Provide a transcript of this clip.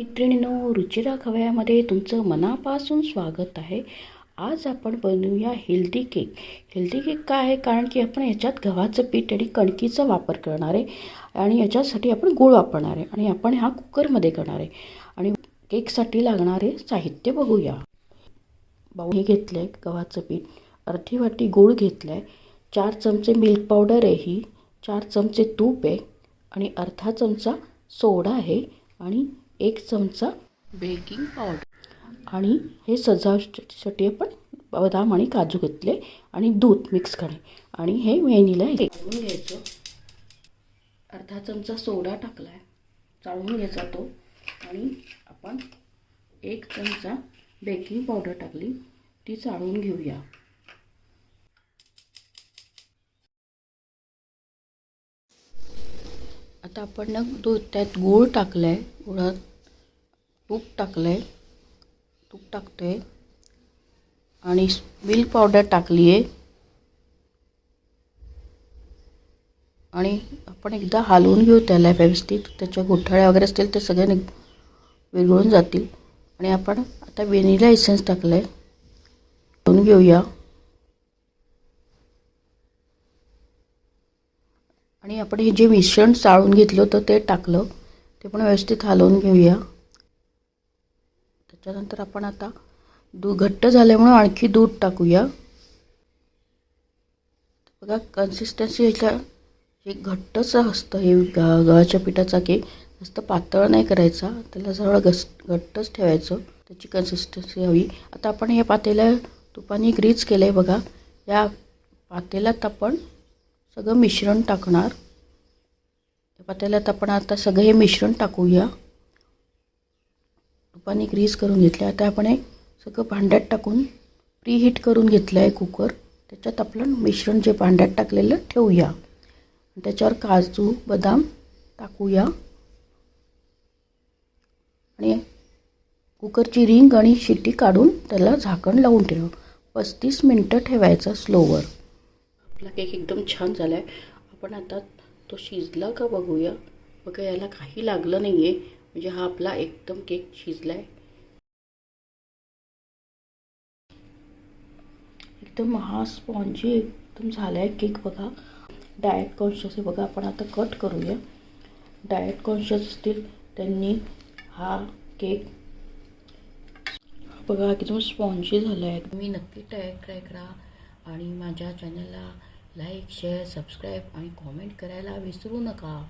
मैत्रिणीनो रुचिरा खव्यामध्ये तुमचं मनापासून स्वागत आहे. आज आपण बनवूया हेल्दी केक. हेल्दी केक काय आहे? कारण की आपण याच्यात गव्हाचं पीठ आणि कणकीचा वापर करणार आहे आणि याच्यासाठी आपण गूळ वापरणार आहे आणि आपण हा कुकरमध्ये करणार आहे. आणि केकसाठी लागणारे साहित्य बघूया. भाऊ हे घेतलं आहे गव्हाचं पीठ. अर्धी वाटी गूळ घेतलं आहे चार चमचे मिल्क पावडर आहे ही. चार चमचे तूप आहे. आणि अर्धा चमचा सोडा आहे. आणि एक चमचा बेकिंग पावडर. आणि हे सजावटीसाठी आपण बदाम आणि काजू घेतले आणि दूध मिक्स करणे. आणि हे वेणीला हे चाळून घ्यायचं. अर्धा चमचा सोडा टाकला आहे चाळून घ्यायचा तो. आणि आपण एक चमचा बेकिंग पावडर टाकली. ती चाळून घेऊया. आता आपण ना दो त्यात गूळ टाकलं आहे गुळात तूप टाकलं आहे तूप टाकतो आहे आणि मिल्क पावडर टाकली आहे आणि आपण एकदा हालवून घेऊ त्याला व्यवस्थित. त्याच्या गोठाळ्या वगैरे असतील ते सगळे निघ विरघळून जातील. आणि आपण आता वेनिला इसेन्स टाकलं आहे हलवून घेऊया. आणि आपण हे जे मिश्रण चाळून घेतलं होतं ते टाकलं. ते पण व्यवस्थित हलवून घेऊया. त्याच्यानंतर आपण आता दूध घट्ट झाल्यामुळं आणखी दूध टाकूया. बघा कन्सिस्टन्सी ह्याच्या हे घट्टच असतं हे गा गव्हाच्या पिठाचा केक जास्त पातळ नाही करायचा. त्याला जवळ घस घट्टच ठेवायचं. त्याची कन्सिस्टन्सी हवी. आता आपण या पातेल्या तुपाने ग्रीज केलं आहे बघा. या पातेल्यात आपण सगळं मिश्रण टाकणार. त्या पातेल्यात आपण आता सगळं हे मिश्रण टाकूया. तुपाने ग्रीस करून घेतलं आता आपण हे सगळं भांड्यात टाकून प्रीहीट करून घेतलं आहे कुकर त्याच्यात आपलं मिश्रण जे भांड्यात टाकलेलं ठेवूया. त्याच्यावर काजू बदाम टाकूया. आणि कुकरची रिंग आणि शिट्टी काढून त्याला झाकण लावून ठेवा. पस्तीस मिनटं ठेवायचा स्लोवर आपला केक एकदम छान झाला आहे आपण आता तो शिजला का बघूया. बघा याला काही लागलं नाही आहे म्हणजे हा आपला एकदम केक शिजला आहे एकदम हा स्पॉन्जी एकदम झाला आहे केक बघा. डाएट कॉन्शियस आहे बघा आपण आता कट करूया. डाएट कॉन्शियस असतील त्यांनी हा केक बघा एकदम स्पॉन्जी झाला आहे तुम्ही नक्की ट्राय ट्राय करा. आणि माझ्या चॅनलला लाईक शेअर सबस्क्राईब आणि कॉमेंट करायला विसरू नका.